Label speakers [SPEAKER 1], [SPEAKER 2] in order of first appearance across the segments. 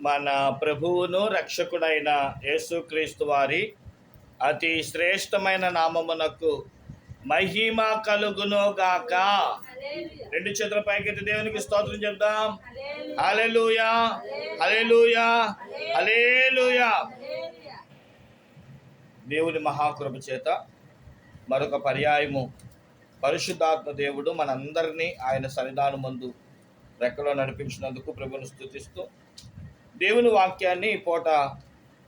[SPEAKER 1] మన ప్రభువును రక్షకుడైన యేసుక్రీస్తు వారి అతి శ్రేష్టమైన నామమునకు మహిమ కలుగును గాక. రెండు చేతుల పైకెత్తి దేవునికి స్తోత్రం చెప్దాం. హల్లెలూయా. హల్లెలూయా. హల్లెలూయా. దేవుని మహాకృప చేత మరొక పర్యాయము పరిశుద్ధాత్మ దేవుడు మనందరినీ ఆయన సన్నిధానం మందు రెక్కలో నడిపించినందుకు ప్రభుని స్థుతిస్తూ దేవుని వాక్యాన్ని పూట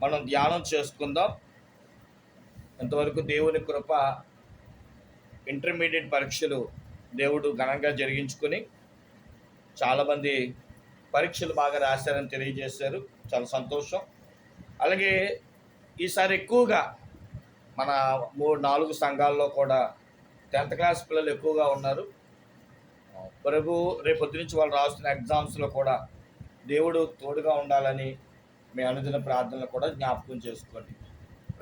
[SPEAKER 1] మనం ధ్యానం చేసుకుందాం. ఇంతవరకు దేవుని కృప ఇంటర్మీడియట్ పరీక్షలు దేవుడు ఘనంగా జరిగించుకొని చాలామంది పరీక్షలు బాగా రాశారని తెలియజేశారు. చాలా సంతోషం. అలాగే ఈసారి ఎక్కువగా మన మూడు నాలుగు సంఘాల్లో కూడా టెన్త్ క్లాస్ పిల్లలు ఎక్కువగా ఉన్నారు. ప్రభు రేపొద్దు నుంచి వాళ్ళు రాస్తున్న ఎగ్జామ్స్లో కూడా దేవుడు తోడుగా ఉండాలని మీ అనుదిన ప్రార్థనలు కూడా జ్ఞాపకం చేసుకోండి.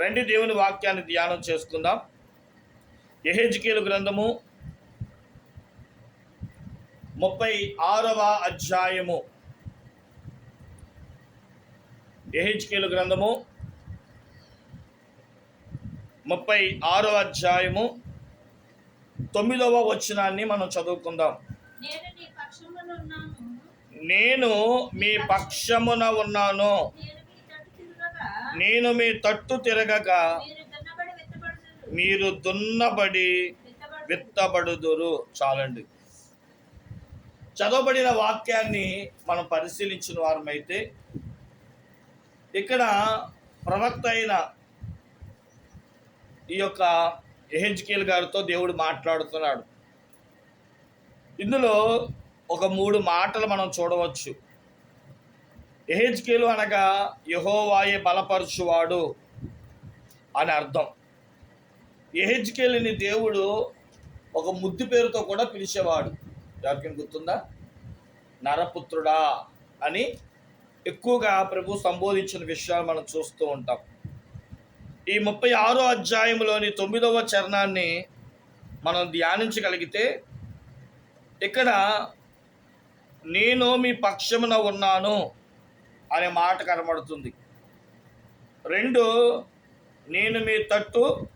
[SPEAKER 1] రండి దేవుని వాక్యాన్ని ధ్యానం చేసుకుందాం. ఎహెజ్కేలు గ్రంథము ముప్పై ఆరవ అధ్యాయము. ఎహెచ్కేలు గ్రంథము ముప్పై ఆరవ అధ్యాయము తొమ్మిదవ వచనాన్ని మనం చదువుకుందాం.
[SPEAKER 2] నేను
[SPEAKER 1] మీ పక్షమున ఉన్నాను.
[SPEAKER 2] నేను మీ తట్టు
[SPEAKER 1] తిరగక
[SPEAKER 2] మీరు దున్నబడి విత్తబడుదురు.
[SPEAKER 1] చాలండి. చదవబడిన వాక్యాన్ని మనం పరిశీలించిన వారమైతే ఇక్కడ ప్రవక్త అయిన ఈ యొక్క ఎహెచ్కేల్ గారితో దేవుడు మాట్లాడుతున్నాడు. ఇందులో ఒక మూడు మాటలు మనం చూడవచ్చు. ఎహెచ్కేలు అనగా యహోవాయే బలపరచువాడు అని అర్థం. ఎహెచ్కేలిని దేవుడు ఒక ముద్దు పేరుతో కూడా పిలిచేవాడు. ఎవరికైనా గుర్తుందా? నరపుత్రుడా అని ఎక్కువగా ప్రభు సంబోధించిన విషయాలు మనం చూస్తూ ఉంటాం. ఈ ముప్పై ఆరో అధ్యాయంలోని తొమ్మిదవ చరణాన్ని మనం ధ్యానించగలిగితే ఇక్కడ నేను మీ పక్షమున ఉన్నాను అనే మాట కనబడుతుంది. రెండు నేను మీ తట్టు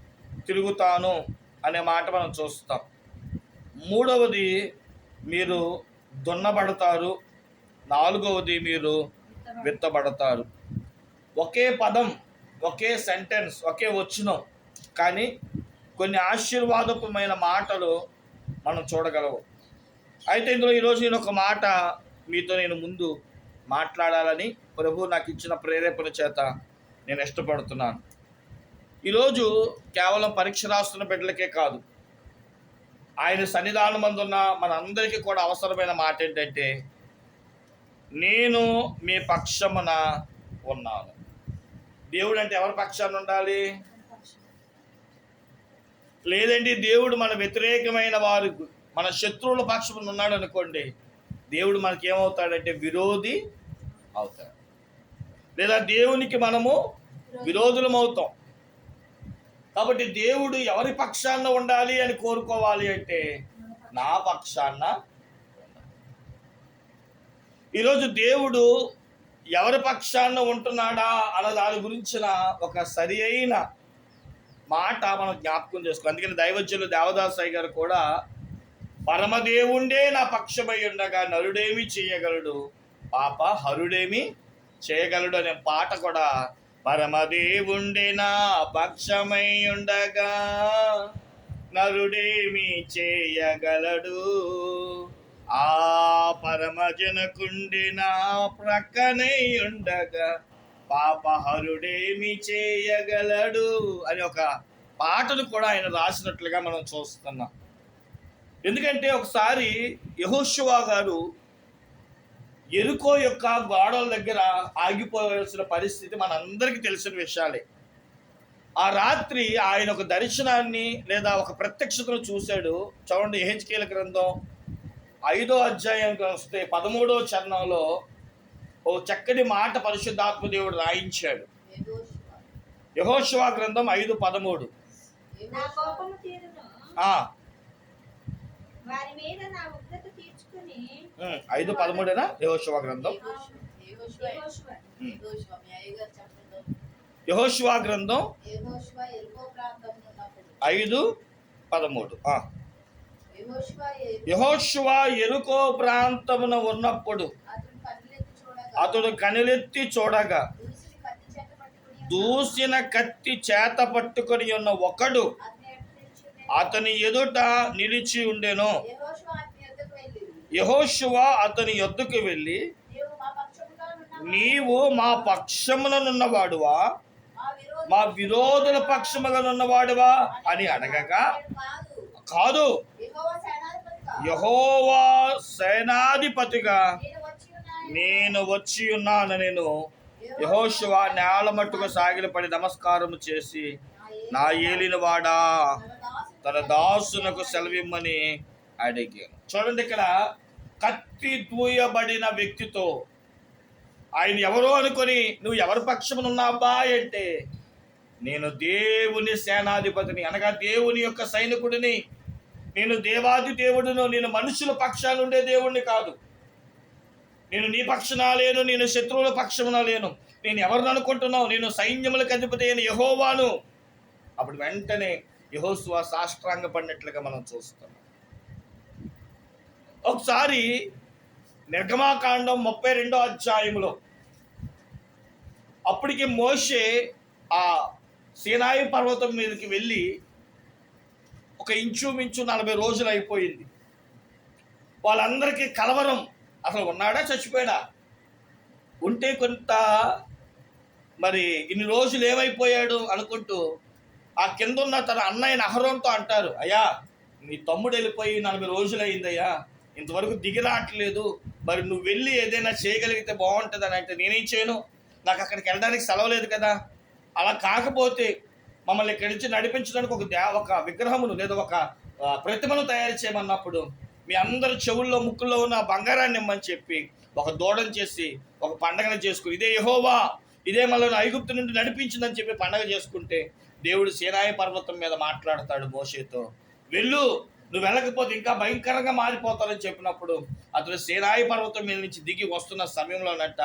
[SPEAKER 1] తిరుగుతాను అనే మాట మనం చూస్తాం. మూడవది మీరు దున్నబడతారు. నాలుగవది మీరు విత్తబడతారు. ఒకే పదం ఒకే సెంటెన్స్ ఒకే వచ్చిన కానీ కొన్ని ఆశీర్వాదకమైన మాటలు మనం చూడగలవు అయితే ఇందులో ఈరోజు నేను ఒక మాట మీతో నేను ముందు మాట్లాడాలని ప్రభు నాకు ఇచ్చిన ప్రేరేపణ చేత నేను ఇష్టపడుతున్నాను. ఈరోజు కేవలం పరీక్ష రాస్తున్న బిడ్డలకే కాదు ఆయన సన్నిధానం మందున్న మనందరికీ కూడా అవసరమైన మాట ఏంటంటే నేను మీ పక్షమున ఉన్నాను. దేవుడు అంటే ఎవరి పక్షాన ఉండాలి? లేదండి దేవుడు మన వ్యతిరేకమైన వారు మన శత్రువుల పక్షమున ఉన్నాడు అనుకోండి దేవుడు మనకి ఏమవుతాడంటే విరోధి అవుతాడు. లేదా దేవునికి మనము విరోధులం అవుతాం కాబట్టి దేవుడు ఎవరి పక్షాన ఉండాలి అని కోరుకోవాలి అంటే నా పక్షాన ఈరోజు దేవుడు ఎవరి పక్షాన ఉంటున్నాడా అన్న దాని గురించిన ఒక సరి అయిన మాట మనం జ్ఞాపకం చేసుకో అందుకని దైవజ్యులు దేవదాసాయి గారు కూడా పరమదేవుండే నా పక్షమై ఉండగా నరుడేమి చేయగలడు? పాప హరుడేమి చేయగలడు అనే పాట కూడా పరమదేవుండే నా పక్షమై ఉండగా నరుడేమి చేయగలడు? ఆ పరమజనకుండి నా ప్రక్కనే ఉండగా పాపహరుడేమి చేయగలడు? అని ఒక పాటను కూడా ఆయన రాసినట్లుగా మనం చూస్తున్నాం. ఎందుకంటే ఒకసారి యహోశివా గారు ఎరుకో యొక్క గోడల దగ్గర ఆగిపోవలసిన పరిస్థితి మనందరికీ తెలిసిన విషయాలే. ఆ రాత్రి ఆయన ఒక దర్శనాన్ని లేదా ఒక ప్రత్యక్షతను చూశాడు. చూడండి ఎహెచ్కేల గ్రంథం ఐదో అధ్యాయానికి వస్తే పదమూడో చరణంలో ఓ చక్కటి మాట పరిశుద్ధాత్మ దేవుడు రాయించాడు. యహోశివా గ్రంథం ఐదు పదమూడు.
[SPEAKER 2] వారి మీద నా ఉగ్రత తీర్చుకుని
[SPEAKER 1] ఉమ్, ఐదు పదమూడేనా? యహోశివా గ్రంథం.
[SPEAKER 3] యహోష్వా
[SPEAKER 1] గ్రంథం. ఐదు పదమూడు. ఆ.
[SPEAKER 3] యెహోషువ
[SPEAKER 1] యెహోషువ ఎరుకో ప్రాంతమున ఉన్నప్పుడు
[SPEAKER 3] అతడు కన్నులెత్తి చూడగా.
[SPEAKER 1] అతడు కనులెత్తి చూడగా
[SPEAKER 3] దూసిన కత్తి చేత పట్టుకొని
[SPEAKER 1] ఉన్న ఒకడు
[SPEAKER 3] అతని ఎదుట నిలిచి ఉండెను. యెహోషువ అతని ఎదుటకు వెళ్ళి.
[SPEAKER 1] యొద్దకు
[SPEAKER 3] నీవు మా?
[SPEAKER 1] నీవు మా విరోధుల పక్షముగా ఉన్నవాడువా అని అడగగా
[SPEAKER 3] నేను కాదు. యెహోవా సేనాధిపతిగా.
[SPEAKER 1] యహోవా సేనాధిపతిగా
[SPEAKER 3] నేను వచ్చి ఉన్నాను
[SPEAKER 1] నేను వచ్చి ఉన్నాను నేను. యహోశివ నేల మట్టుకు సాగిలపడి నమస్కారం చేసి నా ఏలినవాడా? తన దాసునకు సెలవిమ్మని అడిగాను. చూడండి ఇక్కడ కత్తి దూయబడిన వ్యక్తితో ఆయన ఎవరో అనుకొని నువ్వు ఎవరి పక్షమున ఉన్నావా అంటే నేను దేవుని సేనాధిపతిని అనగా దేవుని యొక్క సైనికుడిని నేను దేవాది దేవుడును నేను మనుషుల పక్షాన ఉండే దేవుడిని కాదు. నేను నీ పక్షన లేను నేను శత్రువుల పక్షమున లేను. నేను ఎవరిని అనుకుంటున్నావు? నేను సైన్యములకు అధిపతి అయిన యహోవాను. అప్పుడు వెంటనే యహోస్వా సాష్ట్రాంగ పడినట్లుగా మనం చూస్తాం. ఒకసారి నిర్గమాకాండం ముప్పై రెండో అధ్యాయంలో అప్పటికి మోషే ఆ సీనాయి పర్వతం మీదకి వెళ్ళి ఒక ఇంచుమించు నలభై రోజులు అయిపోయింది. వాళ్ళందరికీ కలవరం. అసలు ఉన్నాడా? చచ్చిపోయాడా? ఉంటే కొంత మరి ఇన్ని రోజులు ఏమైపోయాడు అనుకుంటూ ఆ కింద ఉన్న తన అన్నయ్య అహరోన్తో అంటారు అయ్యా మీ తమ్ముడు వెళ్ళిపోయి నలభై రోజులు అయిందయ్యా ఇంతవరకు దిగిరాట్లేదు మరి నువ్వు వెళ్ళి ఏదైనా చేయగలిగితే బాగుంటుంది అని అంటే నేనేం చేయను నాకు అక్కడికి వెళ్ళడానికి సెలవు లేదు కదా. అలా కాకపోతే మమ్మల్ని ఇక్కడి నుంచి నడిపించడానికి ఒక దే ఒక విగ్రహమును లేదా ఒక ప్రతిమను తయారు చేయమన్నప్పుడు మీ అందరి చెవుల్లో ముక్కుల్లో ఉన్న బంగారాన్ని ఇమ్మని చెప్పి ఒక దూడం చేసి ఒక పండగను చేసుకుని ఇదే యహోవా ఇదే మళ్ళీ ఐగుప్తు నుండి నడిపించిందని చెప్పి పండగ చేసుకుంటే దేవుడు సేనాయి పర్వతం మీద మాట్లాడతాడు మోషేతో. వెళ్ళు నువ్వు వెళ్ళకపోతే ఇంకా భయంకరంగా మారిపోతారని చెప్పినప్పుడు అతడు సేనాయి పర్వతం మీద నుంచి దిగి వస్తున్న సమయంలోనట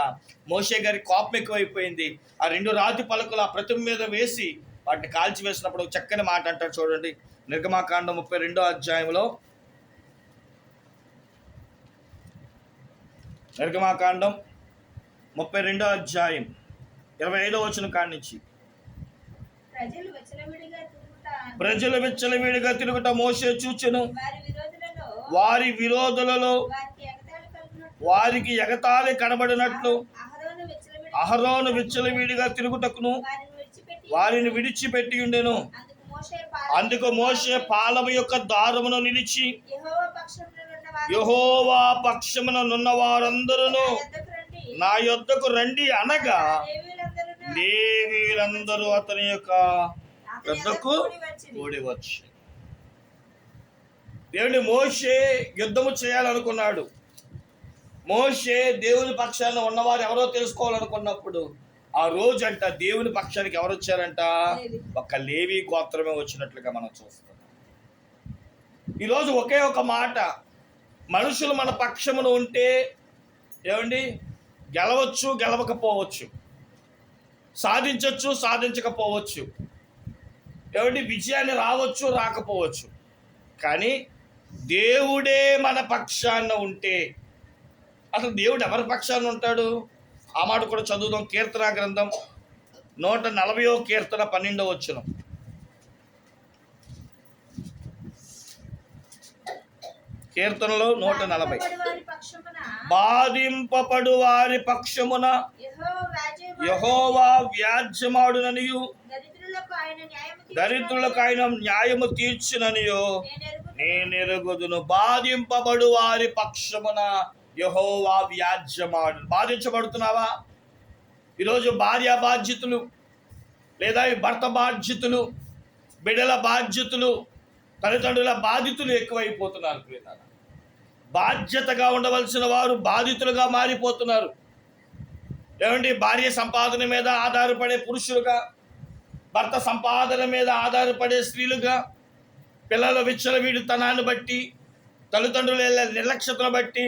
[SPEAKER 1] మోషే గారి కోపం ఎక్కువైపోయింది. ఆ రెండు రాతి పలకలు ఆ ప్రతిమ మీద వేసి వాటిని కాల్చి వేసినప్పుడు చక్కని మాట అంటాడు చూడండి. నిర్గమాకాండం ముప్పై రెండో అధ్యాయంలో. నిర్గమాకాండం ముప్పై రెండో అధ్యాయం ఇరవై ఐదో వచ్చిన కాడి నుంచి.
[SPEAKER 2] ప్రజలు విచ్చలవిడిగా
[SPEAKER 1] తిరుగుట మోసే చూచెను.
[SPEAKER 2] వారి విరోధులలో
[SPEAKER 1] వారి విరోధులలో
[SPEAKER 2] వారికి ఎగతాళి
[SPEAKER 1] కనబడినట్లు.
[SPEAKER 2] అహరోను విచ్చలవిడి
[SPEAKER 1] అహరోను విచ్చలవిడిగా తిరుగుటకును.
[SPEAKER 2] వారిని విడిచిపెట్టి
[SPEAKER 1] ఉండెను.
[SPEAKER 2] అందుకు
[SPEAKER 1] మోసే పాలము యొక్క దారమును నిలిచి
[SPEAKER 2] యెహోవా
[SPEAKER 1] పక్షమున నున్న వారందరూ
[SPEAKER 2] నా యొద్దకు రండి.
[SPEAKER 1] అనగా దేవీలందరూ అతని యొక్క
[SPEAKER 2] అతని
[SPEAKER 1] యొద్దకు
[SPEAKER 2] యొద్దకు కూడి వచ్చిరి.
[SPEAKER 1] కూడి వచ్చి దేవుని మోషే యుద్ధము చేయాలనుకున్నాడు. మోషే దేవుని పక్షాన ఉన్నవారు ఎవరో తెలుసుకోవాలనుకున్నప్పుడు ఆ రోజు అంట దేవుని పక్షానికి ఎవరు వచ్చారంట? ఒక లేవి గోత్రమే వచ్చినట్లుగా మనం చూస్తున్నాం. ఈరోజు ఒకే ఒక మాట. మనుషులు మన పక్షమున ఉంటే ఏమండి? గెలవచ్చు గెలవకపోవచ్చు. సాధించవచ్చు సాధించకపోవచ్చు. ఏమండి? విజయాన్ని రావచ్చు రాకపోవచ్చు. కానీ దేవుడే మన పక్షాన ఉంటే అసలు దేవుడు ఎవరి పక్షాన ఉంటాడు? ఆ మాట కూడా చదువుదాం. కీర్తన గ్రంథం నూట నలభయో కీర్తన పన్నెండో వచ్చిన కీర్తనలో నూట నలభై.
[SPEAKER 2] బాధింపబడు వారి పక్షమున యెహోవా వ్యాజ్యమాడు.
[SPEAKER 1] యహోవా వ్యాజ్యమాడుననియు
[SPEAKER 2] దరిద్రులకు ఆయన న్యాయము
[SPEAKER 1] తీర్చుననియో. నేనెరుగుదును బాధింపబడు వారి పక్షమున యహోవా వ్యాజ్యమాడు బాధించబడుతున్నావా ఈరోజు భార్య బాధ్యతలు లేదా ఈ భర్త బాధ్యతలు బిడ్డల బాధ్యతలు తల్లిదండ్రుల బాధితులు ఎక్కువైపోతున్నారు. బాధ్యతగా ఉండవలసిన వారు బాధితులుగా మారిపోతున్నారు ఏమండి భార్య సంపాదన మీద ఆధారపడే పురుషులుగా భర్త సంపాదన మీద ఆధారపడే స్త్రీలుగా పిల్లల విచ్చలవిడితనాన్ని బట్టి తల్లిదండ్రుల నిర్లక్ష్యతను బట్టి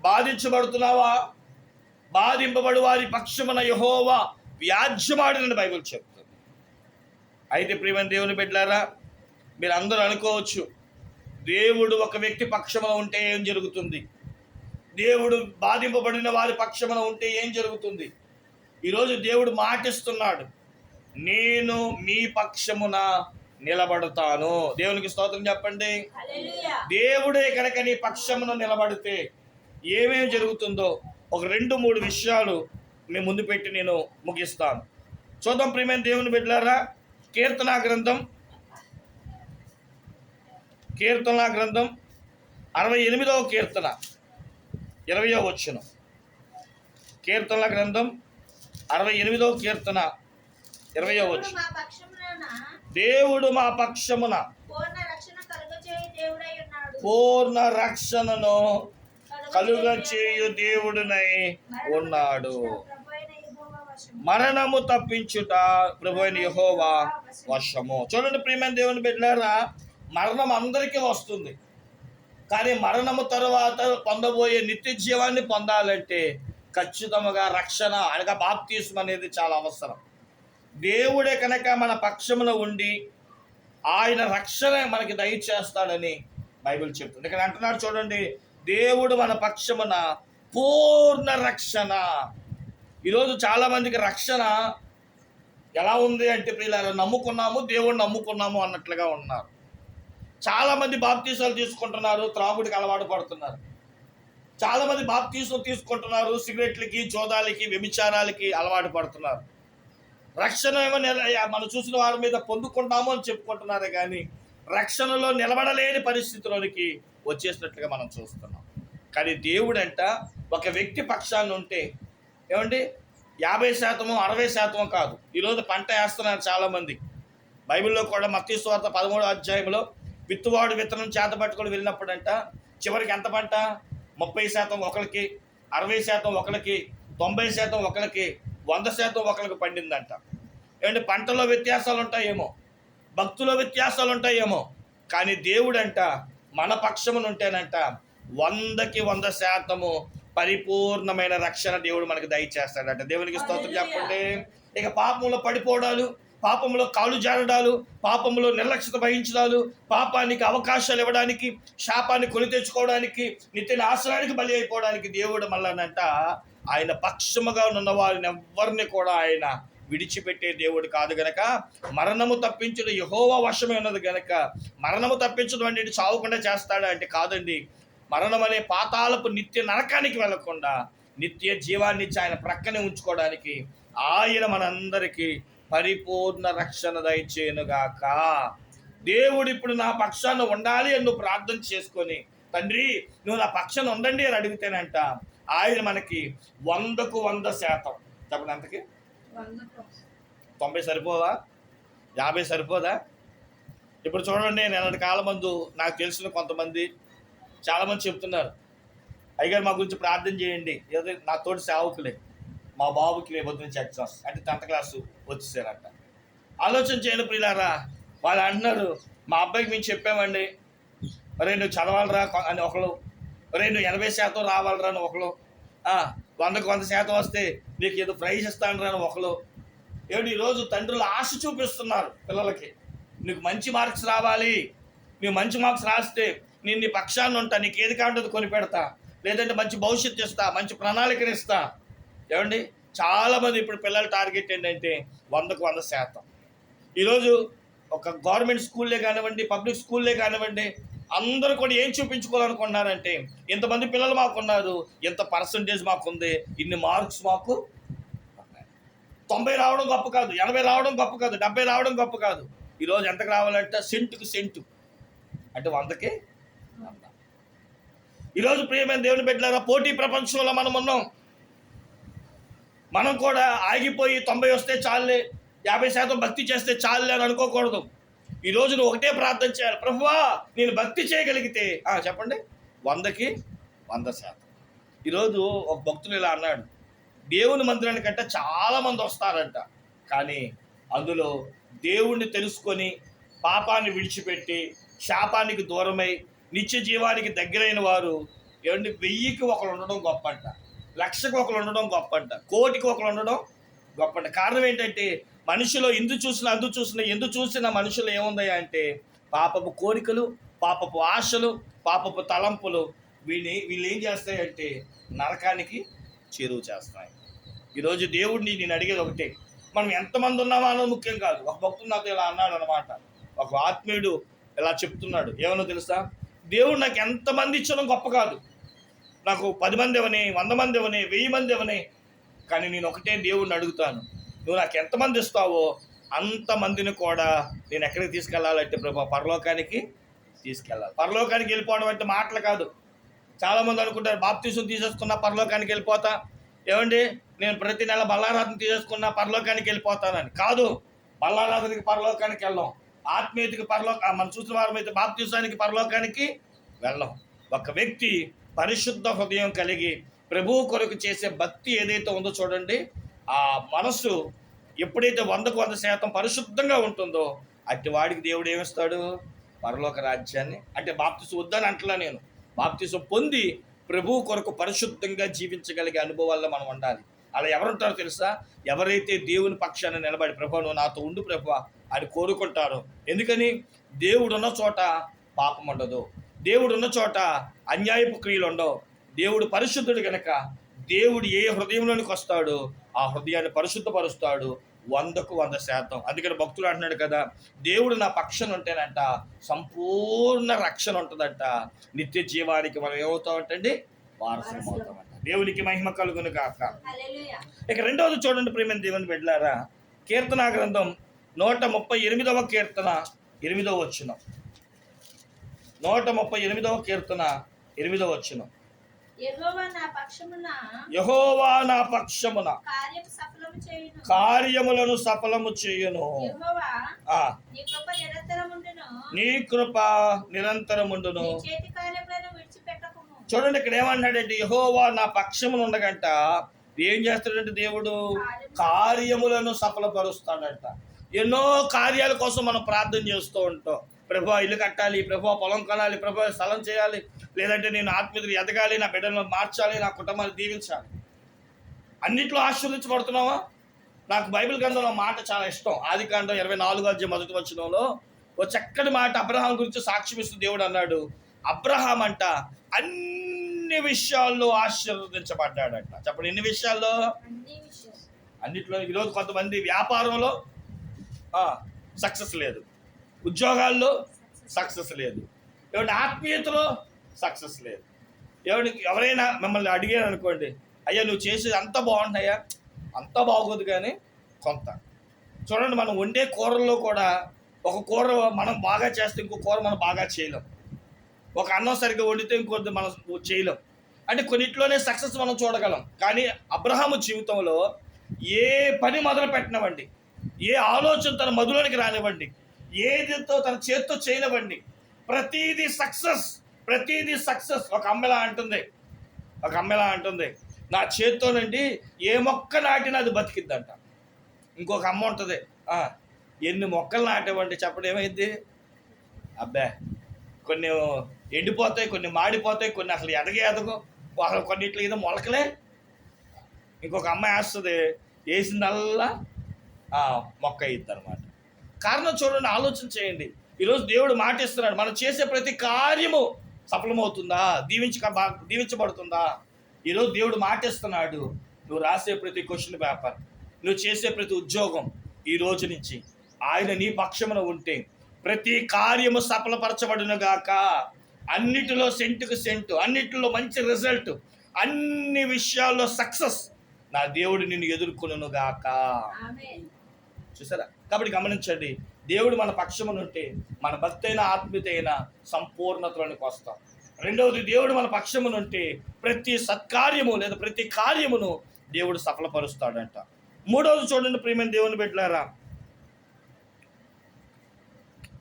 [SPEAKER 1] బాధించబడుతున్నావా? బాధింపబడు వారి పక్షమున యహోవా వ్యాజ్యమాడినని బైబిల్ చెప్తుంది. అయితే ప్రియమైన దేవుని బిడ్డారా మీరు అందరూ అనుకోవచ్చు దేవుడు ఒక వ్యక్తి పక్షంలో ఉంటే ఏం జరుగుతుంది? దేవుడు బాధింపబడిన వారి పక్షమున ఉంటే ఏం జరుగుతుంది? ఈరోజు దేవుడు మాటిస్తున్నాడు నేను మీ పక్షమున నిలబడతాను. దేవునికి స్తోత్రం చెప్పండి. దేవుడే కనుక నీ పక్షమున నిలబడితే ఏమేమి జరుగుతుందో ఒక రెండు మూడు విషయాలు మీ ముందు పెట్టి నేను ముగిస్తాను. చూద్దాం ప్రియమైన దేవుని బిడ్డలారా కీర్తనా గ్రంథం కీర్తనా గ్రంథం అరవై ఎనిమిదవ కీర్తన. ఇరవయో వచ్చును కీర్తనల గ్రంథం అరవై ఎనిమిదవ కీర్తన ఇరవయో వచ్చు దేవుడు మా పక్షమున
[SPEAKER 2] పూర్ణ
[SPEAKER 1] రక్షణను కలుగ చేయు దేవుడునై ఉన్నాడు. మరణము తప్పించుట ప్రభు అయిన యెహోవా వశము. చూడండి ప్రియమైన దేవుని బిడ్డలారా మరణం అందరికీ వస్తుంది. కానీ మరణము తర్వాత పొందబోయే నిత్య జీవాన్ని పొందాలంటే ఖచ్చితంగా రక్షణ అనగా బాప్తీసం అనేది చాలా అవసరం. దేవుడే కనుక మన పక్షమున ఉండి ఆయన రక్షణ మనకి దయచేస్తాడని బైబిల్ చెప్తుంది. ఇక్కడ అంటున్నాడు చూడండి దేవుడు మన పక్షమున పూర్ణ రక్షణ. ఈరోజు చాలామందికి రక్షణ ఎలా ఉంది అంటే పిల్లలు నమ్ముకున్నాము దేవుడిని నమ్ముకున్నాము అన్నట్లుగా ఉన్నారు. చాలా మంది బాప్తీసాలు తీసుకుంటున్నారు త్రాగుడికి అలవాటు పడుతున్నారు. చాలా మంది బాప్తీసం తీసుకుంటున్నారు సిగరెట్లకి జోదాలకి వ్యభిచారాలకి అలవాటు పడుతున్నారు. రక్షణ ఏమో మనం చూసిన వారి మీద పొందుకుంటాము అని చెప్పుకుంటున్నారు కానీ రక్షణలో నిలబడలేని పరిస్థితిలోనికి వచ్చేసినట్లుగా మనం చూస్తున్నాం. కానీ దేవుడంట ఒక వ్యక్తి పక్షాన్ని ఉంటే ఏమండి? యాభై శాతము అరవై శాతము కాదు. ఈరోజు పంట వేస్తున్నారు చాలామంది. బైబిల్లో కూడా మత్తీ స్వార్థ పదమూడో అధ్యాయంలో విత్తువాడు విత్తనం చేత పట్టుకొని వెళ్ళినప్పుడంట చివరికి ఎంత పంట? ముప్పై శాతం ఒకరికి అరవై శాతం ఒకరికి తొంభై శాతం ఒకరికి వంద శాతం ఒకరికి పండిందంట. ఏమంటే పంటలో వ్యత్యాసాలు ఉంటాయేమో భక్తులో వ్యత్యాసాలు ఉంటాయేమో కానీ దేవుడంట మన పక్షమున ఉంటేనంట వందకి వంద శాతము పరిపూర్ణమైన రక్షణ దేవుడు మనకు దయచేస్తాడట. దేవునికి స్తోత్రం చెప్పండి. ఇక పాపంలో పడిపోవడాలు పాపంలో కాలు జారడాలు పాపంలో నిర్లక్ష్యత వహించడాలు పాపానికి అవకాశాలు ఇవ్వడానికి శాపాన్ని కొని తెచ్చుకోవడానికి నిత్య ఆశ్రయానికి బలి అయిపోవడానికి దేవుడు మళ్ళానంట ఆయన పక్షముగా ఉన్న వారిని ఎవరిని కూడా ఆయన విడిచిపెట్టే దేవుడు కాదు గనక. మరణము తప్పించడం యహోవా వశమే ఉన్నది గనక. మరణము తప్పించడం అంటే చావకుండా చేస్తాడా అంటే కాదండి. మరణం అనే పాతాలపు నిత్య నరకానికి వెళ్ళకుండా నిత్య జీవాన్నిచ్చి ఆయన ప్రక్కనే ఉంచుకోవడానికి ఆయన మనందరికీ పరిపూర్ణ రక్షణ దయచేయనుగాక దేవుడు ఇప్పుడు నా పక్షాన ఉండాలి అని నువ్వు ప్రార్థన చేసుకొని తండ్రి నువ్వు నా పక్షాన ఉండండి అని అడిగితేనంట ఆయన మనకి వందకు వంద శాతం. చెప్పండి అంతకి. తొంభై సరిపోదా? యాభై సరిపోదా? ఇప్పుడు చూడండి నేను కాలం మందు నాకు తెలిసిన కొంతమంది చాలామంది చెప్తున్నారు అయ్యగారు మా గురించి ప్రార్థన చేయండి. ఏదో నా తోటి సేవకులే. మా బాబుకి రేపొద్దు నుంచి ఎగ్జామ్స్ అంటే టెన్త్ క్లాసు వచ్చేసారంట. ఆలోచన చేయండి ప్రియులారా. వాళ్ళు అంటున్నారు మా అబ్బాయికి మేము చెప్పామండి. రే నువ్వు చదవాలరా అని ఒకళ్ళు. రే నువ్వు ఎనభై శాతం రావాలరా అని ఒకళ్ళు. వందకు వంద శాతం వస్తే నీకు ఏదో ప్రైజ్ ఇస్తాను అని ఒకళ్ళు. ఏమిటి ఈరోజు తండ్రులు ఆశ చూపిస్తున్నారు పిల్లలకి. నీకు మంచి మార్క్స్ రావాలి. నువ్వు మంచి మార్క్స్ రాస్తే నేను నీ పక్షాన్ని ఉంటా. నీకు ఏది కాంటది కొని పెడతా. లేదంటే మంచి భవిష్యత్తు ఇస్తా. మంచి ప్రణాళికను ఇస్తా. ఏమండి? చాలామంది ఇప్పుడు పిల్లల టార్గెట్ ఏంటంటే వందకు వంద శాతం. ఈరోజు ఒక గవర్నమెంట్ స్కూల్లే కానివ్వండి పబ్లిక్ స్కూల్లే కానివ్వండి అందరూ కూడా ఏం చూపించుకోవాలనుకున్నారంటే ఇంతమంది పిల్లలు మాకున్నారు ఇంత పర్సంటేజ్ మాకుంది ఇన్ని మార్క్స్ మాకు తొంభై రావడం గొప్ప కాదు ఎనభై రావడం గొప్ప కాదు డెబ్బై రావడం గొప్ప కాదు. ఈరోజు ఎంతకు రావాలంటే సెంటుకు సెంటు. అంటే వందకి ఈరోజు ప్రియమైన దేవుని బిడ్డలారా పోటీ ప్రపంచంలో మనం ఉన్నాం. మనం కూడా ఆగిపోయి తొంభై వస్తే చాలులే యాభై శాతం భక్తి చేస్తే చాలులే అని అనుకోకూడదు. ఈరోజు నువ్వు ఒకటే ప్రార్థన చేయాలి. ప్రభువా నేను భక్తి చేయగలిగితే చెప్పండి. వందకి వంద శాతం. ఈరోజు ఒక భక్తులు ఇలా అన్నాడు. దేవుని మందిరానికంటే కంటే చాలామంది వస్తారంట. కానీ అందులో దేవుణ్ణి తెలుసుకొని పాపాన్ని విడిచిపెట్టి శాపానికి దూరమై నిత్య జీవానికి దగ్గరైన వారు ఏమంటే వెయ్యికి ఒకరు ఉండడం గొప్ప అంట లక్షకు ఒకరు ఉండడం గొప్ప అంట కోటికి ఒకరు ఉండడం గొప్ప అంట కారణం ఏంటంటే మనిషిలో ఇందు చూసిన అందు చూసిన ఎందు చూసిన మనుషులు ఏముందయ్యా అంటే పాపపు కోరికలు పాపపు ఆశలు పాపపు తలంపులు వీళ్ళని వీళ్ళు ఏం చేస్తాయంటే నరకానికి చేరువ చేస్తాయి. ఈరోజు దేవుడిని నేను అడిగేది ఒకటే. మనం ఎంతమంది ఉన్నామా అన్నది ముఖ్యం కాదు. ఒక భక్తుడు నాతో ఇలా అన్నాడు అనమాట ఒక ఆత్మీయుడు ఇలా చెప్తున్నాడు. ఏమన్నా తెలుసా? దేవుడు నాకు ఎంతమంది ఇచ్చడం గొప్ప కాదు. నాకు పది మంది ఇవ్వని వంద మంది ఇవ్వని వెయ్యి మంది ఇవ్వని. కానీ నేను ఒకటే దేవుణ్ణి అడుగుతాను. నువ్వు నాకు ఎంతమంది ఇస్తావో అంతమందిని కూడా నేను ఎక్కడికి తీసుకెళ్ళాలంటే ప్రభా పరలోకానికి తీసుకెళ్ళాలి. పరలోకానికి వెళ్ళిపోవడం అంటే మాటలు కాదు. చాలామంది అనుకుంటారు బాప్తీసం తీసేసుకున్నా పరలోకానికి వెళ్ళిపోతా. ఏమండి? నేను ప్రతి నెల బల్లారాధన తీసేసుకున్నా పరలోకానికి వెళ్ళిపోతానని. కాదు బల్లారాధనకి పరలోకానికి వెళ్ళాం. ఆత్మీయతకి పరలోక మనం చూసిన వారం అయితే బాప్తీసానికి పరలోకానికి వెళ్ళాం. ఒక వ్యక్తి పరిశుద్ధ హృదయం కలిగి ప్రభువు కొరకు చేసే భక్తి ఏదైతే ఉందో చూడండి ఆ మనస్సు ఎప్పుడైతే వందకు వంద శాతం పరిశుద్ధంగా ఉంటుందో అట్టి వాడికి దేవుడు ఏమిస్తాడు? పరలోక రాజ్యాన్ని అంటే బాప్తిసు వద్దని అంటలా నేను. బాప్తిసు పొంది ప్రభువు కొరకు పరిశుద్ధంగా జీవించగలిగే అనుభవాల్లో మనం ఉండాలి. అలా ఎవరుంటారో తెలుసా? ఎవరైతే దేవుని పక్షాన నిలబడి ప్రభు నువ్వు నాతో ఉండు ప్రభు అని కోరుకుంటారో. ఎందుకని? దేవుడున్న చోట పాపం ఉండదు. దేవుడు ఉన్న చోట అన్యాయపు క్రియలు ఉండవు. దేవుడు పరిశుద్ధుడు గనక దేవుడు ఏ హృదయంలోనికి వస్తాడో ఆ హృదయాన్ని పరిశుద్ధపరుస్తాడు వందకు వంద శాతం. అందుకని భక్తులు అంటున్నాడు కదా దేవుడు నా పక్షం ఉంటేనంట సంపూర్ణ రక్షణ ఉంటుందంట. నిత్య జీవానికి మనం ఏమవుతామంటండి? వారసం అవుతామంట దేవునికి మహిమ కలుగును కాక ఇక రెండవది చూడండి ప్రేమ దేవుని బిడ్డలారా కీర్తనా గ్రంథం నూట ముప్పై ఎనిమిదవ కీర్తన ఎనిమిదవ వచ్చిన నూట ముప్పై ఎనిమిదవ కీర్తన ఎనిమిదవ వచ్చిన
[SPEAKER 2] యెహోవా నా పక్షమున
[SPEAKER 1] కార్యములను సఫలము చేయును.
[SPEAKER 2] నీ కృప నిరంతరముండును.
[SPEAKER 1] చూడండి ఇక్కడ ఏమన్నాడంటే యహోవా నా పక్షమున ఉండగంట. ఏం చేస్తాడంటే దేవుడు కార్యములను సఫలపరుస్తాడంట. ఎన్నో కార్యాల కోసం మనం ప్రార్థన చేస్తూ ఉంటాం. ప్రభా ఇల్లు కట్టాలి ప్రభా పొలం కొనాలి ప్రభా స్థలం చేయాలి. లేదంటే నేను ఆత్మీయులు ఎదగాలి నా బిడ్డలను మార్చాలి నా కుటుంబాన్ని దీవించాలి. అన్నిట్లో ఆశీర్వదించబడుతున్నావా? నాకు బైబిల్ గ్రంథంలో మాట చాలా ఇష్టం. ఆది కాండం ఇరవై నాలుగు అధ్యాయం మొదటి వచనంలో ఓ చక్కటి మాట అబ్రహాం గురించి సాక్ష్యం ఇస్తూ దేవుడు అన్నాడు. అబ్రహాం అంట అన్ని విషయాల్లో ఆశీర్వదించబడ్డాడంట. చెప్పండి ఎన్ని విషయాల్లో?
[SPEAKER 2] అన్ని విషయాలు.
[SPEAKER 1] అన్నిట్లో ఈరోజు కొంతమంది వ్యాపారంలో సక్సెస్ లేదు. ఉద్యోగాల్లో సక్సెస్ లేదు. ఏమంటే ఆత్మీయతలో సక్సెస్ లేదు. ఏమంటే ఎవరైనా మిమ్మల్ని అడిగారు అనుకోండి అయ్యా నువ్వు చేసేది అంత బాగుంటున్నాయా? అంత బాగోదు కానీ కొంత. చూడండి మనం వండే కూరల్లో కూడా ఒక కూర మనం బాగా చేస్తే ఇంకో కూర మనం బాగా చేయలేం. ఒక అన్నం సరిగ్గా వండితే ఇంకొద్ది మనం చేయలేం. అంటే కొన్నిట్లోనే సక్సెస్ మనం చూడగలం. కానీ అబ్రహాము జీవితంలో ఏ పని మొదలు పెట్టినవండి ఏ ఆలోచన తన మధులోనికి రానివ్వండి. ఏదితో తన చేత్తో చేయనివ్వండి. ప్రతిదీ సక్సెస్ ప్రతిదీ సక్సెస్. ఒక అమ్మెలా అంటుంది. ఒక అమ్మెలా అంటుంది. నా చేత్తోనండి ఏ మొక్క నాటినా అది బతికిద్దంట. ఇంకొక అమ్మ ఉంటుంది. ఎన్ని మొక్కలు నాటేవండి చెప్పడం ఏమైంది? అబ్బే కొన్ని ఎండిపోతాయి కొన్ని మాడిపోతాయి కొన్ని అసలు ఎదగే ఎదగు అసలు కొన్నిట్లో ఏదో మొలకలే. ఇంకొక అమ్మాయి వేస్తుంది వేసిందల్లా మొక్క అయ్యిద్ది అనమాట కారణం చూడండి ఆలోచన చేయండి. ఈరోజు దేవుడు మాట ఇస్తున్నాడు మనం చేసే ప్రతి కార్యము సఫలమవుతుందా? దీవించ దీవించబడుతుందా? ఈరోజు దేవుడు మాట ఇస్తున్నాడు నువ్వు రాసే ప్రతి క్వశ్చన్ పేపర్ నువ్వు చేసే ప్రతి ఉద్యోగం ఈ రోజు నుంచి ఆయన నీ పక్షమున ఉంటే ప్రతి కార్యము సఫలపరచబడును గాక అన్నిటిలో సెంటుకు సెంటు అన్నిటిలో మంచి రిజల్ట్ అన్ని విషయాల్లో సక్సెస్ నా దేవుడు నిన్ను ఎదుర్కొను గాక
[SPEAKER 2] ఆమేన్.
[SPEAKER 1] చూసారా? కాబట్టి గమనించండి దేవుడు మన పక్షమున ఉంటే మన భక్తి అయిన ఆత్మీయత అయిన సంపూర్ణతలోనికి వస్తాం. రెండవది దేవుడు మన పక్షమున ఉంటే ప్రతి సత్కార్యము లేదా ప్రతి కార్యమును దేవుడు సఫలపరుస్తాడంట. మూడవది చూడండి ప్రియమైన దేవుని బిడ్డలారా.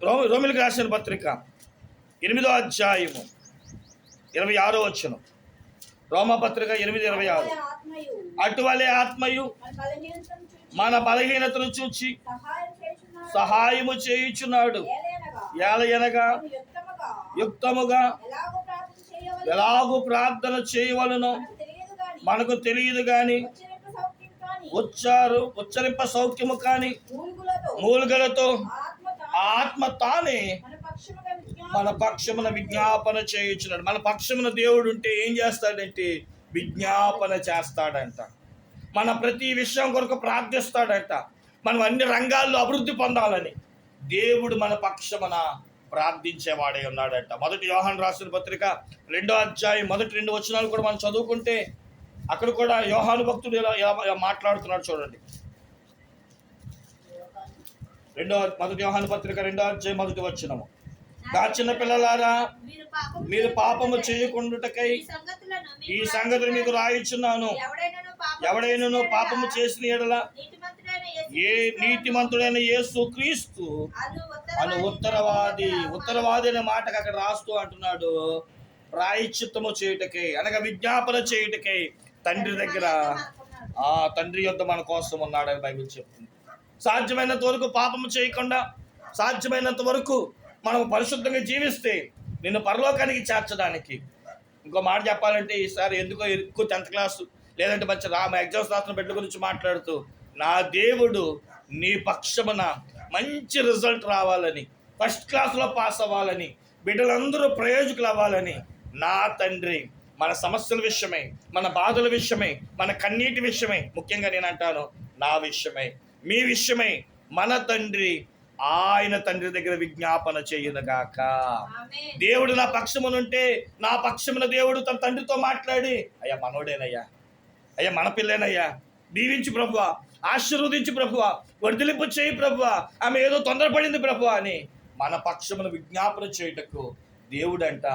[SPEAKER 1] రో రోమిలకు రాసిన పత్రిక ఎనిమిదో అధ్యాయము ఇరవై ఆరో వచ్చును రోమపత్రిక ఎనిమిది ఇరవై ఆరు. అటువలే ఆత్మయు.
[SPEAKER 3] మన బలహీనతను చూచి
[SPEAKER 1] సహాయము చేయుచున్నాడు.
[SPEAKER 3] ఏలయనగా యుక్తముగా ఎలాగు ప్రార్థన చేయవలెనో.
[SPEAKER 1] ఎలాగూ ప్రార్థన
[SPEAKER 3] మనకు తెలియదు కానీ కాని
[SPEAKER 1] వచ్చారు ఉచ్చరింప సౌఖ్యము కాని
[SPEAKER 3] మూలుగలతో ఆత్మ తానే మన విజ్ఞాపన
[SPEAKER 1] మన పక్షమున విజ్ఞాపన చేయించున్నాడు. మన పక్షమున దేవుడు ఉంటే ఏం చేస్తాడంటే విజ్ఞాపన చేస్తాడంట. మన ప్రతి విషయం కొరకు ప్రార్థిస్తాడట. మనం అన్ని రంగాల్లో అభివృద్ధి పొందాలని. దేవుడు మన పక్షమున ప్రార్థించేవాడే ఉన్నాడట. మొదటి యోహాన్ రాసిన పత్రిక రెండో అధ్యాయం మొదటి రెండు వచనాలు కూడా మనం చదువుకుంటే అక్కడ కూడా యోహాను భక్తుడు ఎలా ఎలా మాట్లాడుతున్నాడు చూడండి. రెండో మొదటి యోహాను పత్రిక రెండో అధ్యాయం మొదటి వచ్చినము నా చిన్న పిల్లలారా
[SPEAKER 2] మీరు పాపము చేయకుండుటకై ఈ
[SPEAKER 1] సంగతులు మీకు రాయిచున్నాను.
[SPEAKER 2] ఎవడైనాను పాపము చేసిన ఎడల
[SPEAKER 1] ఏ నీతిమంతుడైన యేసు క్రీస్తు
[SPEAKER 2] అను
[SPEAKER 1] ఉత్తరవాది ఉత్తరవాది అనే మాటకు అక్కడ రాస్తూ అంటున్నాడు. ప్రాయశ్చిత్తము చేయుటకై అనగా విజ్ఞాపన చేయుటకై తండ్రి దగ్గర ఆ తండ్రి యొద్ద మన కోసం ఉన్నాడని బైబిల్ చెప్తుంది. సాధ్యమైనంత వరకు పాపము చేయకుండా సాధ్యమైనంత వరకు మనం పరిశుద్ధంగా జీవిస్తే నిన్ను పరలోకానికి చేర్చడానికి. ఇంకో మాట చెప్పాలంటే ఈసారి ఎందుకో ఎక్కువ టెన్త్ క్లాస్ లేదంటే మంచి రామ ఎగ్జామ్స్ రాసిన బిడ్డ గురించి మాట్లాడుతూ నా దేవుడు నీ పక్షమున మంచి రిజల్ట్ రావాలని ఫస్ట్ క్లాస్లో పాస్ అవ్వాలని బిడ్డలందరూ ప్రయోజకులు అవ్వాలని నా తండ్రి మన సమస్యల విషయమై మన బాధల విషయమై మన కన్నీటి విషయమై ముఖ్యంగా నేను అంటాను నా విషయమై. మీ విషయమై మన తండ్రి ఆయన తండ్రి దగ్గర విజ్ఞాపన చేయనుగాక దేవుడు నా పక్షమునుంటే నా పక్షమున దేవుడు తన తండ్రితో మాట్లాడి అయ్యా మనోడేనయ్యా అయ్యా మన పిల్లేనయ్యా దీవించి ప్రభువా ఆశీర్వదించి ప్రభువా వర్ధలింపు చేయి ప్రభువా ఆమె ఏదో తొందరపడింది ప్రభువా అని మన పక్షమును విజ్ఞాపన చేయుటకు దేవుడంట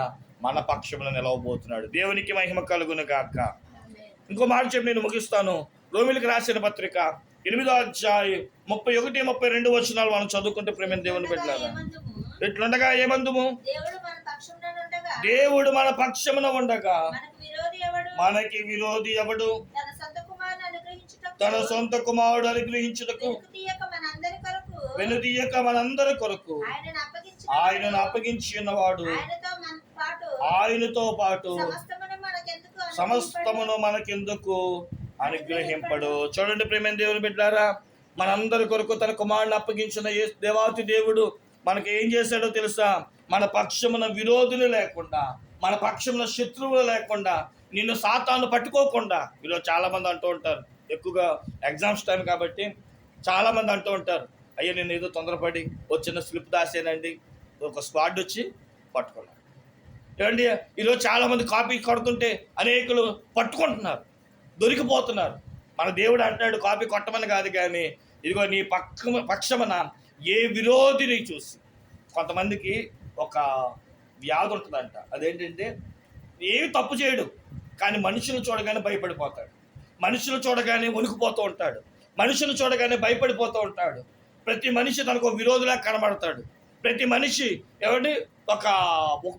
[SPEAKER 1] మన పక్షమున నిలవబోతున్నాడు. దేవునికి మహిమ కలుగును గాక.
[SPEAKER 2] ఆమేన్.
[SPEAKER 1] ఇంకో మాట చెప్పి నేను ముగిస్తాను. రోమిలికి రాసిన పత్రిక ఎనిమిదో అధ్యాయం ముప్పై ఒకటి ముప్పై రెండు వచనాలు మనం చదువుకుంటే ప్రేమ దేవుని పెట్టారా? ఎట్లుండగా ఏమందుము?
[SPEAKER 2] దేవుడు మన
[SPEAKER 1] పక్షమున ఉండగా.
[SPEAKER 2] మనకు విరోధి ఎవడు? తన సొంత
[SPEAKER 1] కుమారుడు అనుగ్రహించుటకు. వెనుదీయక మనందరి కొరకు.
[SPEAKER 2] ఆయనను అప్పగించి
[SPEAKER 1] ఉన్నవాడు.
[SPEAKER 2] ఆయనతో పాటు. సమస్తమును మనకెందుకు?
[SPEAKER 1] అనుగ్రహింపడు. చూడండి ప్రేమ దేవుని బిడ్డారా మనందరి కొరకు తన కుమారుని అప్పగించిన ఏ దేవాతి దేవుడు మనకి ఏం చేశాడో తెలుసా? మన పక్షమున విరోధులు లేకుండా మన పక్షమున శత్రువులు లేకుండా నిన్ను సాతాను పట్టుకోకుండా. ఈరోజు చాలామంది అంటూ ఉంటారు. ఎక్కువగా ఎగ్జామ్స్ టైం కాబట్టి చాలామంది అంటూ ఉంటారు. అయ్యో నేను ఏదో తొందరపడి ఓ చిన్న స్లిప్ దాసేనండి. ఒక స్క్వాడ్ వచ్చి పట్టుకున్నాను. ఏమండి ఈరోజు చాలామంది కాపీ కొడుతుంటే అనేకులు పట్టుకుంటున్నారు. దొరికిపోతున్నారు. మన దేవుడు అంటాడు కాపీ కొట్టమని కాదు కానీ ఇదిగో నీ పక్క పక్షమున ఏ విరోధిని చూసి. కొంతమందికి ఒక వ్యాధి ఉంటుందంట. అదేంటంటే ఏమి తప్పు చేయడు కానీ మనుషులు చూడగానే భయపడిపోతాడు. మనుషులు చూడగానే వణికిపోతూ ఉంటాడు. మనుషులు చూడగానే భయపడిపోతూ ఉంటాడు. ప్రతి మనిషి తనకు విరోధులా విరోధిలా కనబడతాడు. ప్రతి మనిషి ఎవరి ఒక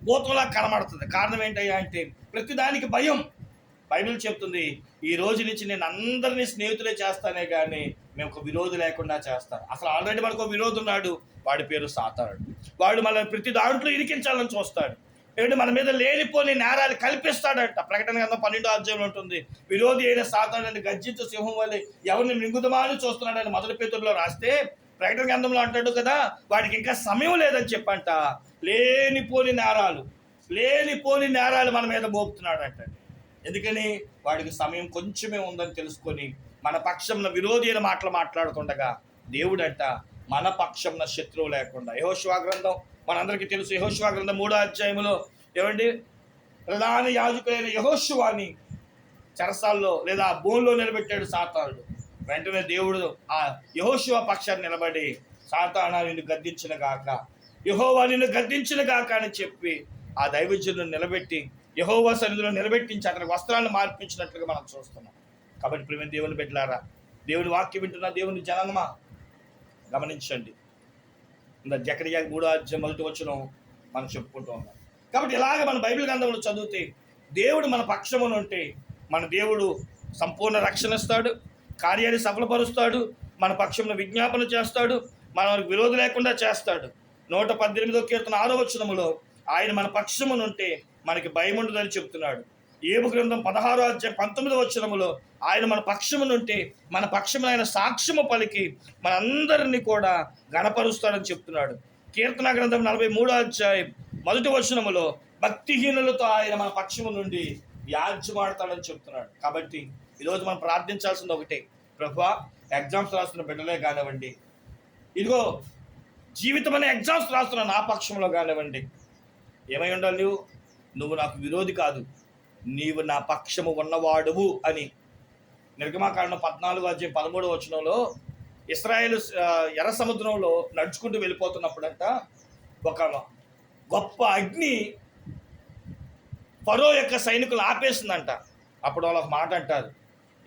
[SPEAKER 1] భూతంలా కనబడుతుంది. కారణం ఏంటయ్యా అంటే ప్రతి దానికి భయం. బైబిల్ చెప్తుంది ఈ రోజు నుంచి నేను అందరినీ స్నేహితులే చేస్తానే కానీ మేము ఒక విరోధి లేకుండా చేస్తాను అసలు ఆల్రెడీ మనకు ఒక విరోధి ఉన్నాడు వాడి పేరు సాతాడు వాడు మనల్ని ప్రతి దాంట్లో ఇరికించాలని చూస్తాడు. ఏంటి మన మీద లేనిపోని నేరాలు కల్పిస్తాడంట. ప్రకటన గ్రంథం పన్నెండో అధ్యాయంలో ఉంటుంది విరోధి అయిన సాతాడని గర్జించు సింహం వల్ల ఎవరిని మింగుదమా అని చూస్తున్నాడని మొదటి పేతుల్లో రాస్తే ప్రకటన గ్రంథంలో అంటాడు కదా వాడికి ఇంకా సమయం లేదని చెప్పంట. లేనిపోని నేరాలు లేనిపోని నేరాలు మన మీద మోపుతున్నాడు అంట ఎందుకని? వాడికి సమయం కొంచెమే ఉందని తెలుసుకొని మన పక్షంన విరోధి అయిన మాటలు మాట్లాడుతుండగా దేవుడంట మన పక్షంన శత్రువు లేకుండా. యహోశివా గ్రంథం మనందరికీ తెలుసు. యహోశివా గ్రంథం మూడో అధ్యాయంలో ఏమండి? ప్రధాన యాజకులైన యహోశివాని చెరసాల్లో లేదా భూమిలో నిలబెట్టాడు సాతానుడు. వెంటనే దేవుడు ఆ యహోశివ పక్షాన్ని నిలబడి సాతానా నిన్ను గద్దించిన గాక యహోవా నిన్ను గద్దించిన గాక అని చెప్పి ఆ దైవజనులను నిలబెట్టి యహోవా సన్నిధిలో నిలబెట్టించి అతని వస్త్రాలను మార్పించినట్లుగా మనం చూస్తున్నాం. కాబట్టి ప్రేమ దేవుని బిడ్డలారా దేవుని వాక్యం వింటున్న దేవుని జనమా గమనించండి. ఇంకా జకరియా మూడో అధ్యాయం మొదటి వచ్చిన మనం చెప్పుకుంటూ ఉన్నాం. కాబట్టి ఇలాగ మన బైబిల్ గ్రంథంలో చదివితే దేవుడు మన పక్షమున ఉంటే మన దేవుడు సంపూర్ణ రక్షణ ఇస్తాడు కార్యాన్ని సఫలపరుస్తాడు మన పక్షంలో విజ్ఞాపన చేస్తాడు మనకు విరోధ లేకుండా చేస్తాడు. నూట పద్దెనిమిదో కీర్తన ఆరో వచనములో ఆయన మన పక్షమును ఉంటే మనకి భయం ఉండదని చెప్తున్నాడు ఏబు గ్రంథం పదహారో అధ్యాయం పంతొమ్మిదో వచ్చినములో ఆయన మన పక్షమును ఉంటే మన పక్షమున ఆయన సాక్ష్యము పలికి మనందరినీ కూడా గణపరుస్తాడని చెప్తున్నాడు కీర్తన గ్రంథం నలభై మూడో అధ్యాయం మొదటి వచనములో భక్తిహీనులతో ఆయన మన పక్షము నుండి వ్యాజ్యమాడతాడని చెప్తున్నాడు కాబట్టి ఈరోజు మనం ప్రార్థించాల్సింది ఒకటే. ప్రభా ఎగ్జామ్స్ రాస్తున్న బిడ్డలే కానివ్వండి. ఇదిగో జీవితం అనే ఎగ్జామ్స్ రాస్తున్న నా పక్షంలో కానివ్వండి. ఏమై ఉండాలి నువ్వు నువ్వు నాకు విరోధి కాదు. నీవు నా పక్షము ఉన్నవాడువు అని. నిర్గమాకాండం పద్నాలుగు అధ్యాయం పదమూడు వచనంలో ఇస్రాయేల్ ఎర్ర సముద్రంలో నడుచుకుంటూ వెళ్ళిపోతున్నప్పుడంట ఒక గొప్ప అగ్ని ఫరో యొక్క సైనికులు ఆపేసిందంట. అప్పుడు వాళ్ళు ఒక మాట అంటారు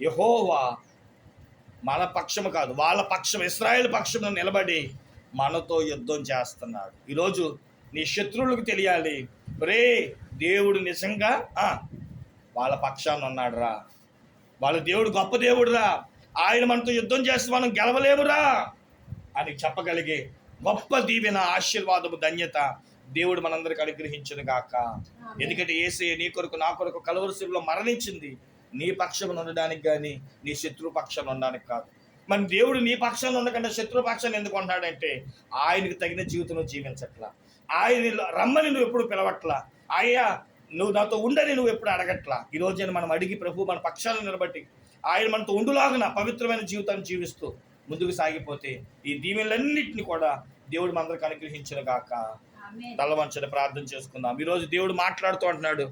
[SPEAKER 1] యహోవా మన పక్షము కాదు వాళ్ళ పక్షం ఇస్రాయేల్ పక్షము నిలబడి మనతో యుద్ధం చేస్తున్నాడు. ఈరోజు నీ శత్రువులకు తెలియాలి. రే దేవుడు నిజంగా ఆ, వాళ్ళ పక్షాన ఉన్నాడురా వాళ్ళ దేవుడు గొప్ప దేవుడురా. ఆయన మనతో యుద్ధం చేస్తే మనం గెలవలేమురా అని చెప్పగలిగే గొప్ప దీవెన ఆశీర్వాదము ధన్యత దేవుడు మనందరికి అనుగ్రహించును గాక. ఎందుకంటే ఏసే నీ కొరకు నా కొరకు కలవరసిలో మరణించింది. నీ పక్షం ఉండడానికి కానీ నీ శత్రు పక్షాన ఉండడానికి కాదు. మరి దేవుడు నీ పక్షాన ఉండకుండా శత్రు పక్షాన్ని ఎందుకు ఉన్నాడంటే ఆయనకు తగిన జీవితం జీవించట్లా. ఆయన రమ్మని నువ్వు ఎప్పుడు పిలవట్లా? అయ్యా నువ్వు నాతో ఉండని నువ్వు ఎప్పుడు అడగట్లా? ఈ రోజున మనం అడిగి ప్రభు మన పక్షాలను నిలబట్టి ఆయన మనతో ఉండులాగున పవిత్రమైన జీవితాన్ని జీవిస్తూ ముందుకు సాగిపోతే ఈ దీవెనలన్నింటినీ కూడా దేవుడు మనందరికి అనుగ్రహించిన గాక.
[SPEAKER 2] ఆమేన్.
[SPEAKER 1] తలవంచని ప్రార్థన చేసుకుందాం. ఈరోజు దేవుడు మాట్లాడుతూ అంటున్నాడు